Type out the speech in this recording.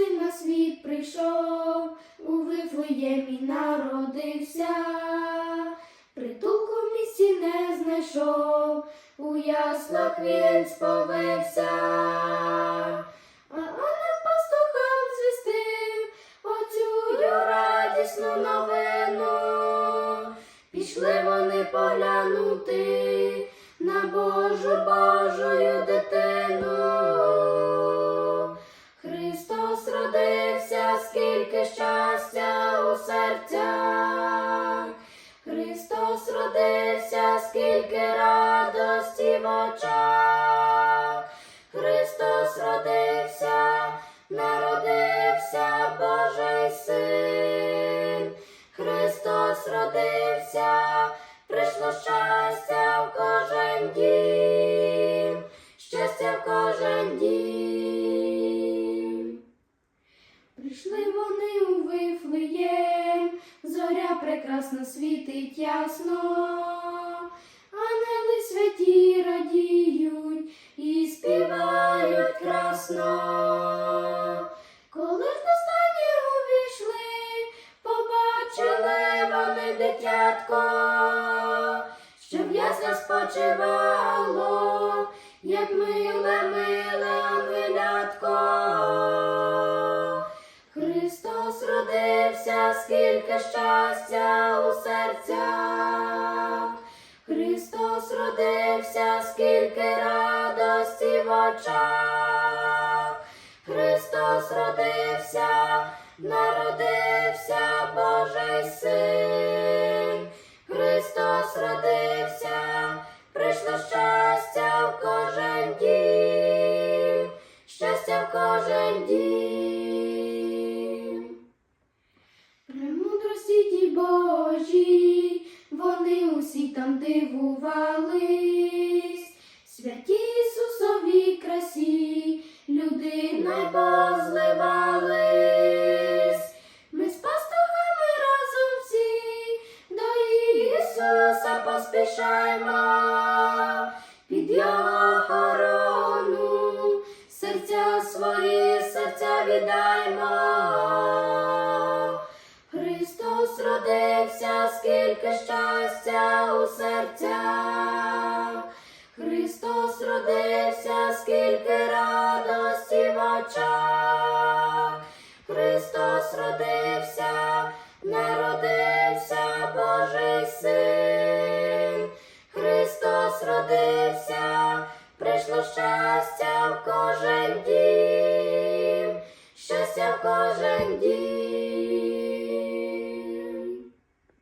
син на світ прийшов, у Вифлеємі народився, притулку в місті не знайшов, у яслах він сповився. А ангел пастухам звістив оцю радісну новину. Пішли вони поглянути на Божу Божою дитину. Серцях. Христос родився, скільки радості в очах. Христос родився, народився Божий син. Христос родився, прийшло щастя в кожен дім, щастя в кожен дім. Прекрасно світить ясно, ангели святі радіють і співають красно. Коли ж до увійшли, побачили вони дитятко, що в яслах спочивало, як миле, миле ангелятко. Родився, скільки щастя у серцях. Христос родився, скільки радості в очах. Христос родився, народився Божий син. Христос родився, прийшло щастя в кожен дім, щастя в кожен дім. Там дивувались, святі Ісусові красі, люди найпозливались. Ми з пастухами разом всі до Ісуса поспішаємо, під Його охорону, серця свої, серця віддаймо. Родився, скільки щастя у серцях. Христос родився, скільки радості в очах. Христос родився, народився Божий син. Христос родився, прийшло щастя в кожен дім, щастя в кожен дім.